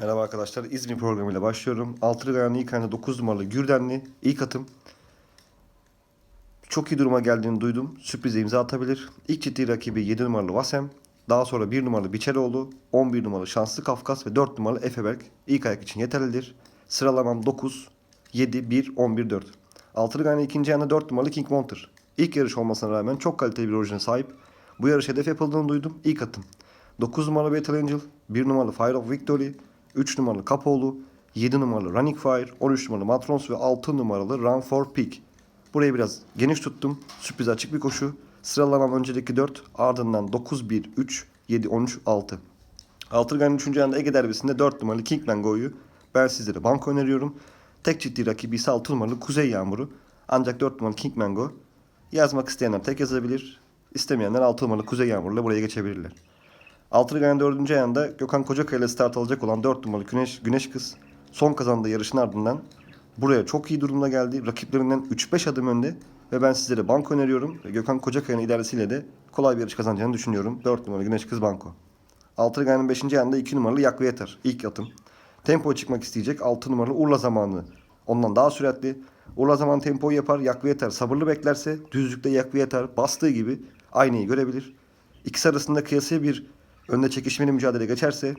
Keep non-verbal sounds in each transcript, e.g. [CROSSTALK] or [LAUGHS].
Merhaba arkadaşlar. İzmir programıyla başlıyorum. Altılı Gayan'ın ilk ayında 9 numaralı Gürdenli. ilk atım. Çok iyi duruma geldiğini duydum. Sürprize imza atabilir. İlk ciddi rakibi 7 numaralı Vasem. Daha sonra 1 numaralı Biçeroğlu, 11 numaralı Şanslı Kafkas ve 4 numaralı Efeberk ilk ayak için yeterlidir. Sıralamam 9, 7, 1, 11, 4. Altılı Gayan'ın ikinci ayında 4 numaralı King Monter. İlk yarış olmasına rağmen çok kaliteli bir orijine sahip. Bu yarış hedef yapıldığını duydum. İlk atım. 9 numaralı Battle Angel, 1 numaralı Fire of Victory, 3 numaralı Kapoğlu, 7 numaralı Running Fire, 13 numaralı Matrons ve 6 numaralı Run for Peak. Burayı biraz geniş tuttum. Sürpriz açık bir koşu. Sıralamam öncedeki 4, ardından 9, 1, 3, 7, 13, 6. Altırgan'ın 3. ayında Ege derbisinde 4 numaralı Kingman Go'yu ben sizlere banko öneriyorum. Tek ciddi rakibi ise 6 numaralı Kuzey Yağmuru. Ancak 4 numaralı Kingman Go. Yazmak isteyenler tek yazabilir. İstemeyenler 6 numaralı Kuzey Yağmur'la buraya geçebilirler. Altırgan'ın 4. ayında Gökhan Kocakaya ile start alacak olan 4 numaralı Güneş, Güneş Kız son kazandığı yarışın ardından buraya çok iyi durumda geldi. Rakiplerinden 3-5 adım önde ve ben sizlere banko öneriyorum. Ve Gökhan Kocakaya'nın idaresiyle de kolay bir yarış kazanacağını düşünüyorum. 4 numaralı Güneş Kız banko. Altırgan'ın 5. ayında 2 numaralı Yakve Yeter. ilk atım. Tempo çıkmak isteyecek 6 numaralı Urla zamanı. Ondan daha süratli. Urla zaman tempoyu yapar. Yakve Yeter sabırlı beklerse düzlükte Yakve Yeter bastığı gibi aynayı görebilir. İkisi arasında kıyasaya bir önde çekişmeli mücadele geçerse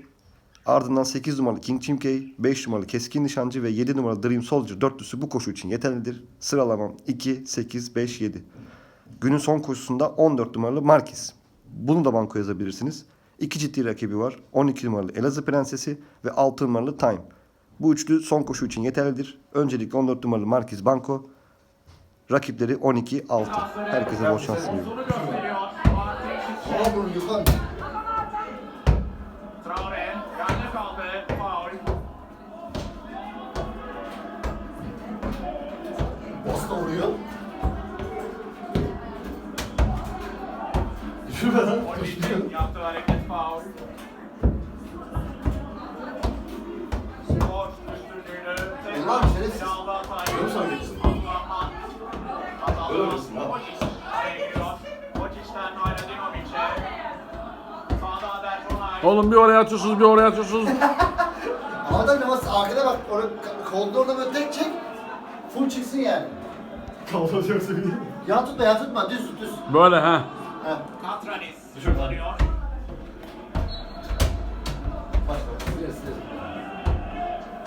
ardından 8 numaralı King Chimkey, 5 numaralı Keskin Nişancı ve 7 numaralı Dream Soldier dörtlüsü bu koşu için yeterlidir. Sıralamam 2, 8, 5, 7. Günün son koşusunda 14 numaralı Marquis. Bunu da banko yazabilirsiniz. İki ciddi rakibi var. 12 numaralı Elazığ Prensesi ve 6 numaralı Time. Bu üçlü son koşu için yeterlidir. Öncelikle 14 numaralı Marquis Banko. Rakipleri 12-6. Herkese bol şans diliyorum. Düşürüyor. Oliç'in yaptığı hareket faul. Üstünlüğünü Ulan şerefsiz. Finalde hatayı. Öyle mi sanıyorsun? Abdurrahman. Öyle Kazandı. misin lan? Oğlum bir oraya atıyorsunuz bir oraya atıyorsunuz. Ahmet abi namaz arkada bak. Orada kolda orada böyle tek çek. Full çıksın yani. Kaldı yoksa bir Yan tutma yan tutma düz düz. Böyle ha. Katranis kullanıyor. Başla. Siler siler.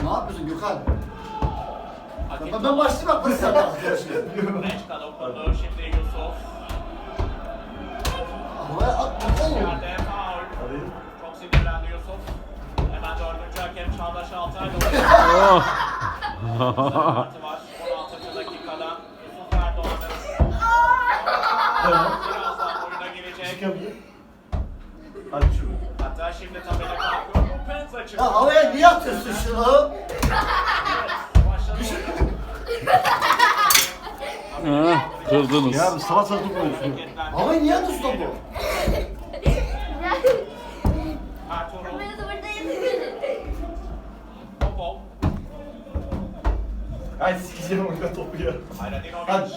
Ne yapıyorsun Gökhan? Hak Ben, ben başlayayım bak yapacağız görüşürüz. Reçka dokundu. Şimdi Yusuf. Havaya atma oğlum. Yerde faul. Çok sinirlendi Yusuf. Hemen dördüncü hakem Çağdaş Altay Oh. Kartı var. 16. dakikada Yusuf Erdoğan'ın [LAUGHS] girecek. Hadi şunu. Hatta şimdi tabela kalkıyor. Bu Penza çıktı. Ya havaya niye atıyorsun şunu? Ha, Kırdınız. Ya salak salak şunu. Hareketler. Havaya niye atıyorsun topu? Ay sikeceğim o kadar topu ya. Hadi.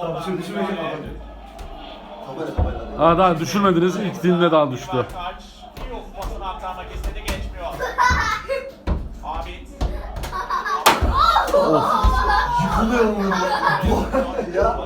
Tamam şimdi düşürmek müdahale. Ha daha düşürmediniz ilk dilinde daha düştü. Yıkılıyor mu? [LAUGHS] Ya.